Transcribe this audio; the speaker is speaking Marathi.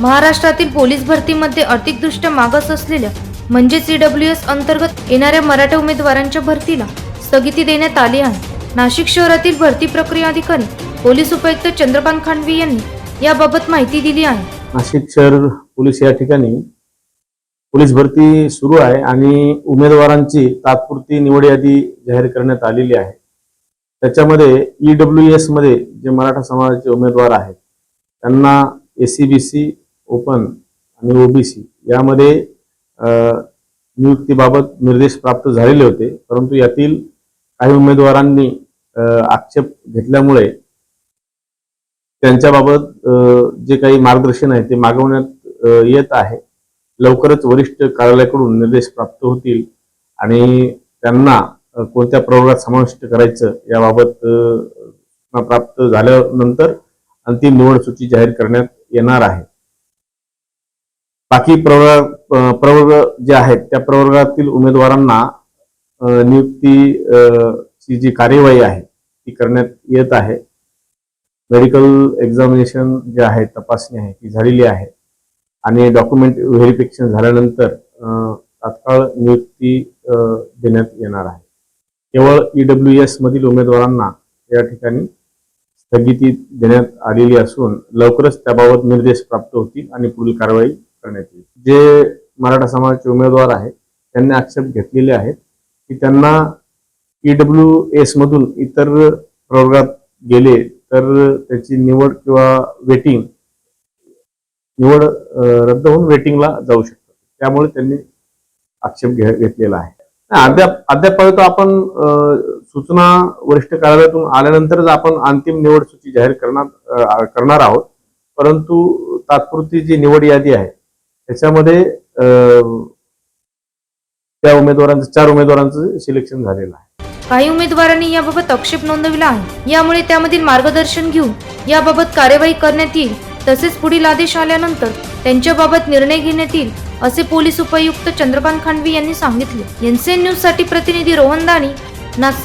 महाराष्ट्रातील पोलीस भरतीमध्ये आर्थिकदृष्ट्या मागास असलेल्या म्हणजेच ईडब्ल्यू एस अंतर्गत येणाऱ्या मराठा उमेदवारांच्या भरतीला स्थगिती देण्यात आली आहे. नाशिक शहरातील भरती प्रक्रिया अधिकारी पोलीस उपायुक्त चंद्रकांत खांडवी यांनी याबाबत माहिती दिली आहे. नाशिक शहर पोलीस या ठिकाणी पोलीस भरती सुरू आहे आणि उमेदवारांची तात्पुरती निवड यादी जाहीर करण्यात आलेली आहे. त्याच्यामध्ये ईडब्ल्यू एसमध्ये जे मराठा समाजाचे उमेदवार आहेत त्यांना एसीबीसी ओपन आणि ओबीसी यामध्ये नियुक्तीबाबत निर्देश प्राप्त झालेले होते परंतु यातील काही उमेदवारांनी आक्षेप घेतल्यामुळे त्यांच्याबाबत जे काही मार्गदर्शन आहे ते मागवण्यात येत आहे. लवकरच वरिष्ठ कार्यालयाकडून निर्देश प्राप्त होतील आणि त्यांना कोणत्या प्रवर्गात समाविष्ट करायचं याबाबत प्राप्त झाल्यानंतर अंतिम निवड सूची जाहीर करण्यात येणार आहे. बाकी प्रवर्ग प्रवर्ग जे आहेत त्या प्रवर्गातील उमेदवारांना नियुक्तीची नियुक्ती ची जी कार्यवाही आहे ती करण्यात येत आहे. मेडिकल एक्झामिनेशन जे आहे तपासणी आहे ती झालेली आहे. आणि डॉक्युमेंट व्हेरिफिकेशन झाल्यानंतर तात्काळ नियुक्ती देण्यात येणार आहे. केवळ ईडब्ल्यू एस मधील उमेदवारांना या ठिकाणी स्थगिती देण्यात आलेली असून लवकरच त्याबाबत निर्देश प्राप्त होतील आणि पुढील कारवाई करण्यात येईल. जे मराठा समाजाचे उमेदवार आहेत त्यांनी आक्षेप घेतलेले आहेत की त्यांना ईडब्ल्यू एस मधून इतर प्रवर्गात गेले तर त्याची निवड किंवा वेटिंग निवड रद्द होऊन वेटिंगला जाऊ शकतो त्यामुळे त्यांनी आक्षेप घे- घेतलेला आहे. अद्याप अद्याप पर्यंत आपण सूचना वरिष्ठ कार्यालयातून आल्यानंतरच आपण अंतिम निवड सूची जाहीर करणार करणार आहोत. परंतु तात्पुरती जी निवड यादी आहे त्याच्यामध्ये त्या उमेदवारांचं चार उमेदवारांचं सिलेक्शन झालेलं आहे. काही उमेदवारांनी याबाबत आक्षेप नोंदविला आहे. यामुळे त्यामधील मार्गदर्शन घेऊन याबाबत कार्यवाही करण्यात येईल. तसेच पुढील आदेश आल्यानंतर त्यांच्याबाबत निर्णय घेण्यात येईल असे पोलीस उपायुक्त चंद्रकांत खांडवी यांनी सांगितले. एनसीएन न्यूजसाठी प्रतिनिधी रोहन दाणी नाशिक.